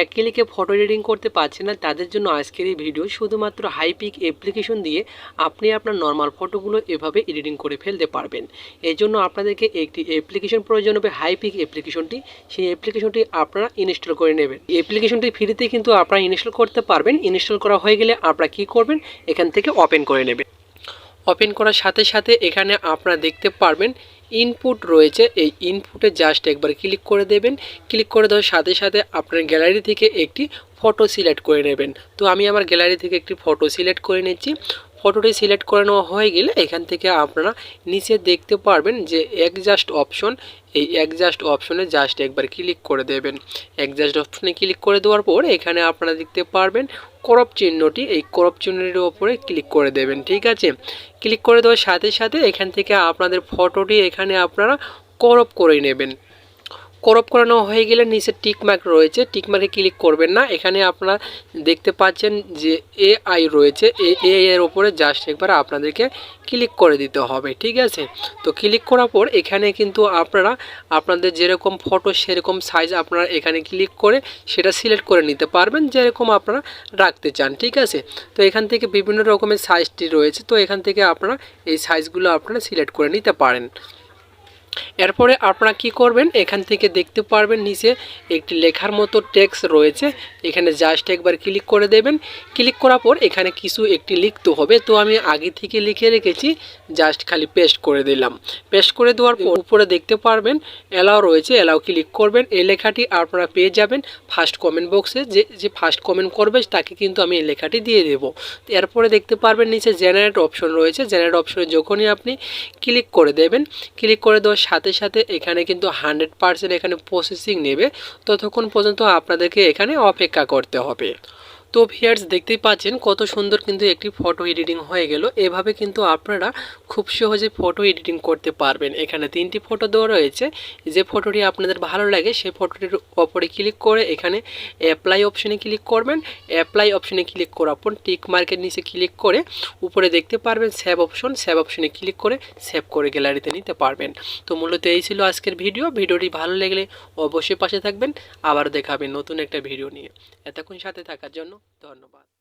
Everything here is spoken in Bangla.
এক ক্লিকে ফটো এডিটিং করতে পারছেন না, তাদের জন্য আজকের এই ভিডিও শুধুমাত্র হাইপিক অ্যাপ্লিকেশন দিয়ে আপনি আপনার নর্মাল ফটোগুলো এভাবে এডিটিং করে ফেলতে পারবেন। এই জন্য আপনাদেরকে একটি অ্যাপ্লিকেশন প্রয়োজন হবে হাইপিক অ্যাপ্লিকেশনটি সেই অ্যাপ্লিকেশনটি আপনারা ইনস্টল করে নেবেন। অ্যাপ্লিকেশনটি ফ্রিতে কিন্তু আপনারা ইনস্টল করতে পারবেন। ইনস্টল করা হয়ে গেলে আপনারা কী করবেন? এখান থেকে ওপেন করে নেবেন। ওপেন করার সাথে সাথে এখানে আপনারা দেখতে পারবেন ইনপুট রয়েছে, এই ইনপুটে জাস্ট একবার ক্লিক করে দেবেন। ক্লিক করে দেওয়ার সাথে সাথে আপনার গ্যালারি থেকে একটি ফটো সিলেক্ট করে নেবেন। তো আমি আমার গ্যালারি থেকে একটি ফটো সিলেক্ট করে নিচ্ছি। ফটোটি সিলেক্ট করে নেওয়া হয়ে গেলে এখান থেকে আপনারা নিচে দেখতে পারবেন যে একজাস্ট অপশন এই একজাস্ট অপশনে জাস্ট একবার ক্লিক করে দেবেন। একজাস্ট অপশনে ক্লিক করে দেওয়ার পর এখানে আপনারা দেখতে পারবেন করপ চিহ্নটি এই করপ চিহ্নটির ওপরে ক্লিক করে দেবেন, ঠিক আছে? ক্লিক করে দেওয়ার সাথে সাথে এখান থেকে আপনাদের ফটোটি এখানে আপনারা করপ করে নেবেন। করপ করানো হয়ে গেলে নিচে টিকমার্ক রয়েছে। টিকমার্কে ক্লিক করবেন না। এখানে আপনারা দেখতে পাচ্ছেন যে এআই রয়েছে। এআই এর ওপরে জাস্ট একবার আপনাদেরকে ক্লিক করে দিতে হবে, ঠিক আছে? তো ক্লিক করার পর এখানে কিন্তু আপনারা, আপনাদের যেরকম ফটো সেরকম সাইজ আপনারা এখানে ক্লিক করে সেটা সিলেক্ট করে নিতে পারবেন, যেরকম আপনারা রাখতে চান, ঠিক আছে? তো এখান থেকে বিভিন্ন রকমের সাইজটি রয়েছে। তো এখান থেকে আপনারা এই সাইজগুলো আপনারা সিলেক্ট করে নিতে পারেন। এরপরে আপনারা কি করবেন? এখান থেকে দেখতে পারবেন নিচে একটি লেখার মতো টেক্সট রয়েছে। এখানে জাস্ট একবার ক্লিক করে দেবেন। ক্লিক করার পর এখানে কিছু একটি লিখতে হবে। তো আমি আগে থেকে লিখে রেখেছি জাস্ট খালি পেস্ট করে দিলাম। পেস্ট করে দেওয়ার পর উপরে দেখতে পারবেন অ্যালাও রয়েছে। অ্যালাও ক্লিক করবেন। এই লেখাটি আপনারা পেয়ে যাবেন ফার্স্ট কমেন্ট বক্সে যে যে ফার্স্ট কমেন্ট করবে, তাকে কিন্তু আমি এই লেখাটি দিয়ে দেব। এরপরে দেখতে পারবেন নিচে জেনারেট অপশন রয়েছে। জেনারেট অপশনে যখনই আপনি ক্লিক করে দেবেন ক্লিক করে দেওয়ার সাথে সাথে এখানে কিন্তু হান্ড্রেড পার্সেন্ট এখানে প্রসেসিং নেবে। ততক্ষণ পর্যন্ত আপনাদেরকে এখানে অপেক্ষা করতে হবে। তো ভিয়ার্স দেখতেই পাচ্ছেন কত সুন্দর কিন্তু একটি ফটো এডিটিং হয়ে গেল। এভাবে কিন্তু আপনারা খুব সহজে ফটো এডিটিং করতে পারবেন। এখানে তিনটি ফটো দেওয়া রয়েছে। যে ফটোটি আপনাদের ভালো লাগে, সেই ফটোটির ওপরে ক্লিক করে এখানে অ্যাপ্লাই অপশনে ক্লিক করবেন। অ্যাপ্লাই অপশনে ক্লিক করার পর টিক মার্কের নিচে ক্লিক করে উপরে দেখতে পারবেন সেভ অপশন সেভ অপশনে ক্লিক করে সেভ করে গ্যালারিতে নিতে পারবেন। তো মূলত এই ছিল আজকের ভিডিও ভিডিওটি ভালো লাগলে অবশ্যই পাশে থাকবেন। আবার দেখাবেন নতুন একটা ভিডিও নিয়ে। এতক্ষণ সাথে থাকার জন্য ধন্যবাদ।